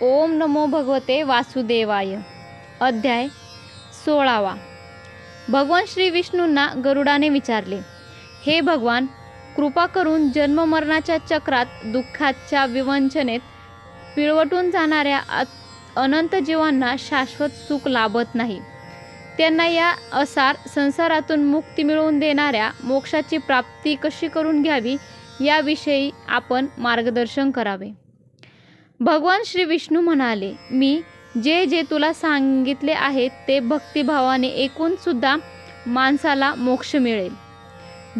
ओम नमो भगवते वासुदेवाय. अध्याय सोळावा. भगवान श्री विष्णूंना गरुडाने विचारले हे भगवान कृपा करून जन्ममरणाच्या चक्रात दुःखाच्या विवंचनेत पिळवटून जाणाऱ्या अनंत जीवांना शाश्वत सुख लाभत नाही. त्यांना या असार संसारातून मुक्ती मिळवून देणाऱ्या मोक्षाची प्राप्ती कशी करून घ्यावी याविषयी आपण मार्गदर्शन करावे. भगवान श्री विष्णू म्हणाले मी जे जे तुला सांगितले आहे ते भक्तिभावाने ऐकून सुद्धा माणसाला मोक्ष मिळेल.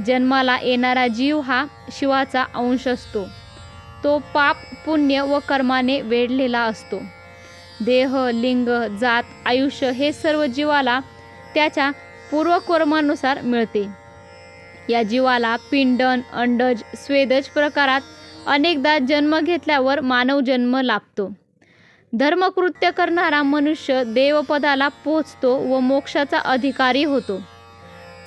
जन्माला येणारा जीव हा शिवाचा अंश असतो. तो पाप पुण्य व कर्माने वेढलेला असतो. देह लिंग जात आयुष्य हे सर्व जीवाला त्याच्या पूर्वकर्मानुसार मिळते. या जीवाला पिंडन अंडज स्वेदज प्रकारात अनेकदा जन्म घेतल्यावर मानव जन्म लाभतो. धर्मकृत्य करणारा मनुष्य देवपदाला पोचतो व मोक्षाचा अधिकारी होतो.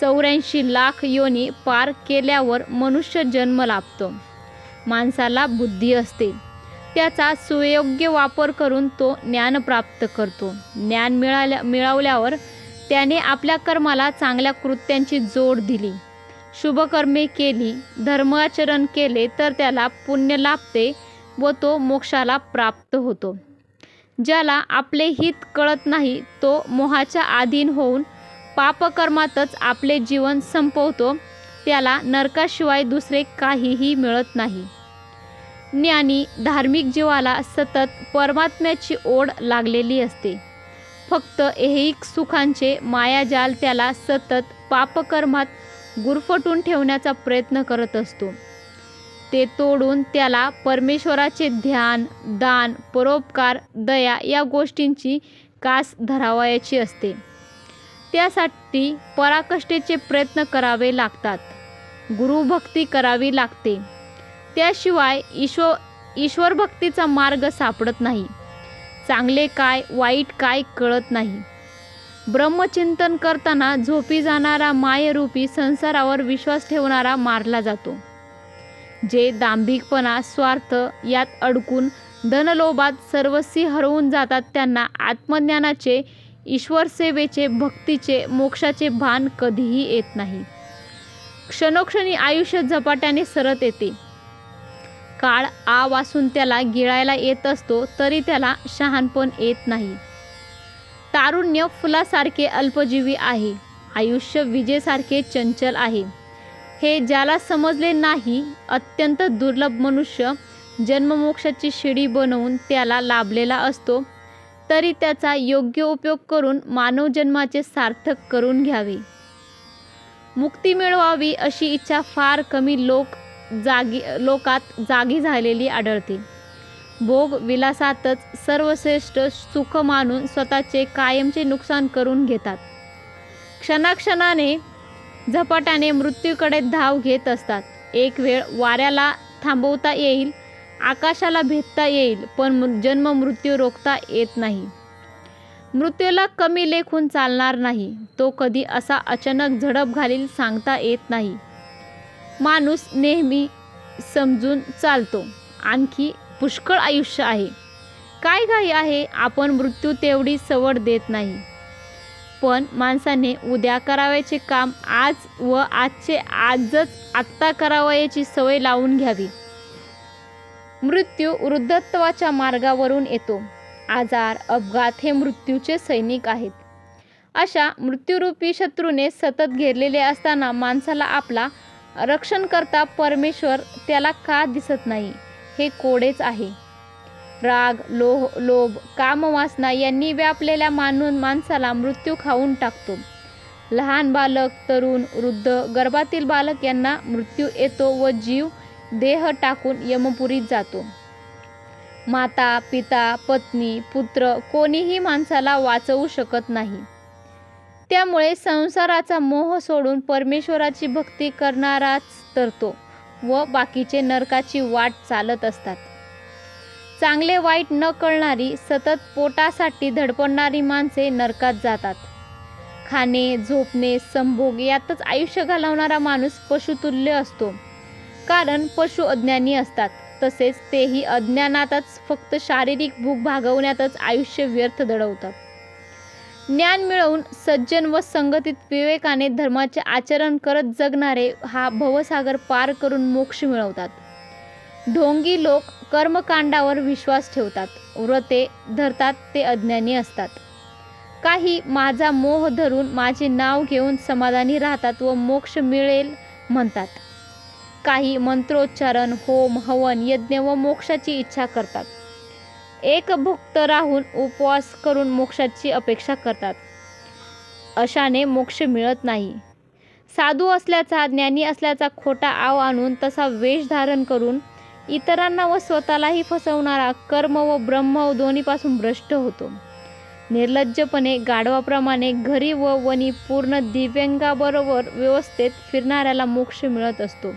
चौऱ्याऐंशी लाख योनी पार केल्यावर मनुष्य जन्म लाभतो. माणसाला बुद्धी असते. त्याचा सुयोग्य वापर करून तो ज्ञान प्राप्त करतो. ज्ञान मिळाल्या मिळवल्यावर त्याने आपल्या कर्माला चांगल्या कृत्यांची जोड दिली. शुभकर्मे केली धर्माचरण केले तर त्याला पुण्य लाभते व तो मोक्षाला प्राप्त होतो. ज्याला आपले हित कळत नाही तो मोहाच्या अधीन होऊन पापकर्मातच आपले जीवन संपवतो. त्याला नरकाशिवाय दुसरे काहीही मिळत नाही. ज्ञानी धार्मिक जीवाला सतत परमात्म्याची ओढ लागलेली असते. फक्त ऐहिक सुखांचे मायाजाल त्याला सतत पापकर्मात गुरफटून ठेवण्याचा प्रयत्न करत असतो. ते तोडून त्याला परमेश्वराचे ध्यान दान परोपकार दया या गोष्टींची कास धरावयाची असते. त्यासाठी पराकष्टेचे प्रयत्न करावे लागतात. गुरुभक्ती करावी लागते. त्याशिवाय ईश्व ईश्वर भक्तीचा मार्ग सापडत नाही. चांगले काय वाईट काय कळत नाही. ब्रह्मचिंतन करताना झोपी जाणारा मायरूपी संसारावर विश्वास ठेवणारा मारला जातो. जे दांभिकपणा स्वार्थ यात अडकून धनलोभात सर्वस्वी हरवून जातात त्यांना आत्मज्ञानाचे ईश्वरसेवेचे भक्तीचे मोक्षाचे भान कधीही येत नाही. क्षणोक्षणी आयुष्य झपाट्याने सरत येते. काळ आ वासून त्याला गिळायला येत असतो तरी त्याला शहाणपण येत नाही. तारुण्य फुलासारखे अल्पजीवी आहे. आयुष्य विजेसारखे चंचल आहे. हे ज्याला समजले नाही अत्यंत दुर्लभ मनुष्य जन्ममोक्षाची शिडी बनवून त्याला लाभलेला असतो तरी त्याचा योग्य उपयोग करून मानव जन्माचे सार्थक करून घ्यावे. मुक्ती मिळवावी अशी इच्छा फार कमी लोक जागी लोकात जागी झालेली आढळते. भोग विलासातच सर्वश्रेष्ठ सुख मानून स्वतःचे कायमचे नुकसान करून घेतात. क्षणाक्षणाने झपाट्याने मृत्यूकडे धाव घेत असतात. एक वेळ वाऱ्याला थांबवता येईल आकाशाला भेटता येईल पण मृ- जन्म मृत्यू रोखता येत नाही. मृत्यूला कमी लेखून चालणार नाही. तो कधी असा अचानक झडप घालील सांगता येत नाही. माणूस नेहमी समजून चालतो. आणखी पुष्कळ आयुष्य आहे. काय घाई आहे? आपण मृत्यू तेवढी सवड देत नाही. पण माणसाने उद्या करावयाचे काम आज व आजचे आजच आत्ता करावयाची सवय लावून घ्यावी. मृत्यू वृद्धत्वाच्या मार्गावरून येतो. आजार अपघात हे मृत्यूचे सैनिक आहेत. अशा मृत्यूरूपी शत्रूने सतत घेरलेले असताना माणसाला आपला रक्षण करता परमेश्वर त्याला का दिसत नाही? हे कोडेच आहे. राग लोह लोभ कामवासना यांनी व्यापलेल्या मानून माणसाला मृत्यू खाऊन टाकतो. लहान बालक तरुण वृद्ध गर्भातील बालक यांना मृत्यू येतो व जीव देह टाकून यमपुरीत जातो. माता पिता पत्नी पुत्र कोणीही माणसाला वाचवू शकत नाही. त्यामुळे संसाराचा मोह सोडून परमेश्वराची भक्ती करणाराच तरतो व बाकीचे नरकाची वाट चालत असतात. चांगले वाईट न कळणारी सतत पोटासाठी धडपडणारी माणसे नरकात जातात. खाणे झोपणे संभोग यातच आयुष्य घालवणारा माणूस पशुतुल्य असतो. कारण पशु अज्ञानी असतात. तसेच तेही अज्ञानातच फक्त शारीरिक भूक भागवण्यातच आयुष्य व्यर्थ दडवतात. ज्ञान मिळवून सज्जन व संगतीत विवेकाने धर्माचे आचरण करत जगणारे हा भवसागर पार करून मोक्ष मिळवतात. ढोंगी लोक कर्मकांडावर विश्वास ठेवतात. व्रते धरतात ते अज्ञानी असतात. काही माझा मोह धरून माझे नाव घेऊन समाधानी राहतात व मोक्ष मिळेल म्हणतात. काही मंत्रोच्चारण होम हवन यज्ञ व मोक्षाची इच्छा करतात. एक भुक्त राहून उपवास करून मोक्षाची अपेक्षा करतात. अशाने मोक्ष मिळत नाही. साधू असल्याचा ज्ञानी असल्याचा खोटा आव आणून तसा वेश धारण करून इतरांना व स्वतःलाही फसवणारा कर्म व ब्रह्म दोन्हीपासून भ्रष्ट होतो. निर्लज्जपणे गाढवाप्रमाणे घरी व वनी पूर्ण दिव्यांगाबरोबर व्यवस्थेत फिरणाऱ्याला मोक्ष मिळत असतो.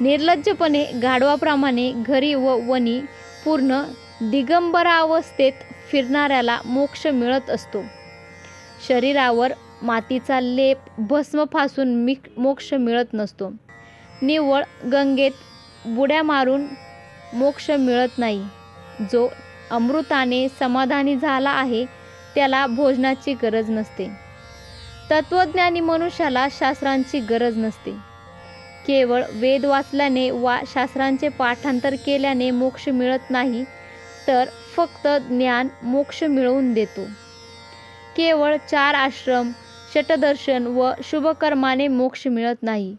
निर्लज्जपणे गाढवाप्रमाणे घरी व वनी पूर्ण दिगंबरावस्थेत फिरणाऱ्याला मोक्ष मिळत असतो. शरीरावर मातीचा लेप भस्म फासून मिक मोक्ष मिळत नसतो. निव्वळ गंगेत बुड्या मारून मोक्ष मिळत नाही. जो अमृताने समाधानी झाला आहे त्याला भोजनाची गरज नसते. तत्त्वज्ञानी मनुष्याला शास्त्रांची गरज नसते. केवळ वेद वाचल्याने वा शास्त्रांचे पाठांतर केल्याने मोक्ष मिळत नाही तर फक्त ज्ञान मोक्ष मिळवून देतो. केवळ चार आश्रम षटदर्शन व शुभकर्माने मोक्ष मिळत नाही.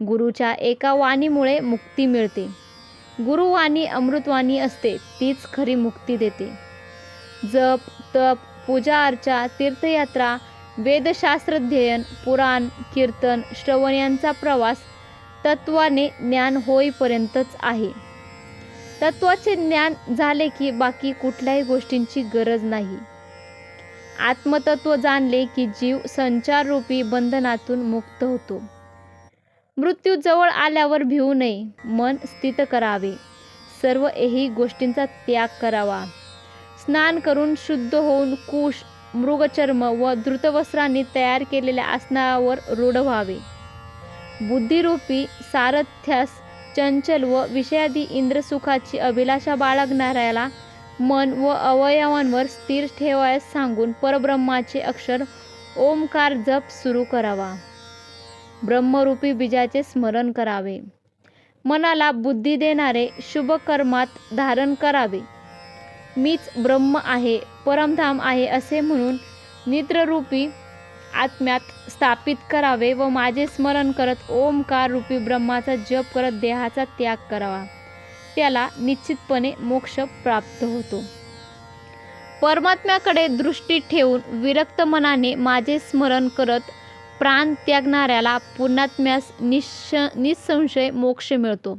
गुरुच्या एका वाणीमुळे मुक्ती मिळते. गुरुवाणी अमृतवाणी असते तीच खरी मुक्ती देते. जप तप पूजा अर्चा तीर्थयात्रा वेदशास्त्रध्ययन पुराण कीर्तन श्रवण यांचा प्रवास तत्वाने ज्ञान होईपर्यंतच आहे. तत्वाचे ज्ञान झाले की बाकी कुठल्याही गोष्टींची गरज नाही. आत्मतत्व जाणले की जीव संचाररूपी बंधनातून मुक्त होतो. मृत्यू जवळ आल्यावर भिवू नये मन स्थित करावे. सर्व एही गोष्टींचा त्याग करावा. स्नान करून शुद्ध होऊन कुश मृगचर्म व धृतवस्त्रांनी तयार केलेल्या आसनावर रूढ व्हावे. बुद्धिरूपी सारथ्यास चंचल व विषयादी इंद्रसुखाची अभिलाषा बाळगणाऱ्याला मन व अवयवांवर स्थिर ठेवायस सांगून परब्रह्माचे अक्षर ओमकार जप सुरू करावा. ब्रह्मरूपी बीजाचे स्मरण करावे. मनाला बुद्धी देणारे शुभकर्मात धारण करावे. मीच ब्रह्म आहे परमधाम आहे असे म्हणून नित्ररूपी आत्म्यात स्थापित करावे व माझे स्मरण करत ओमकार रूपी ब्रह्माचा जप करत देहाचा त्याग करावा. त्याला निश्चितपणे मोक्ष प्राप्त होतो. परमात्म्याकडे दृष्टी ठेवून विरक्त मनाने माझे स्मरण करत प्राण त्यागणाऱ्याला पुण्यात्म्यास निश निसंशय मोक्ष मिळतो.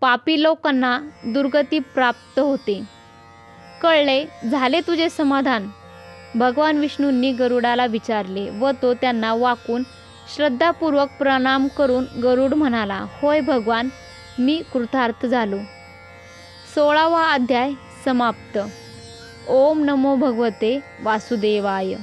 पापी लोकांना दुर्गती प्राप्त होते. कळले झाले तुझे समाधान. भगवान विष्णूंनी गरुडाला विचारले व तो त्यांना वाकून श्रद्धापूर्वक प्रणाम करून गरुड म्हणाला होय भगवान मी कृतार्थ झालो. सोळावा अध्याय समाप्त. ओम नमो भगवते वासुदेवाय.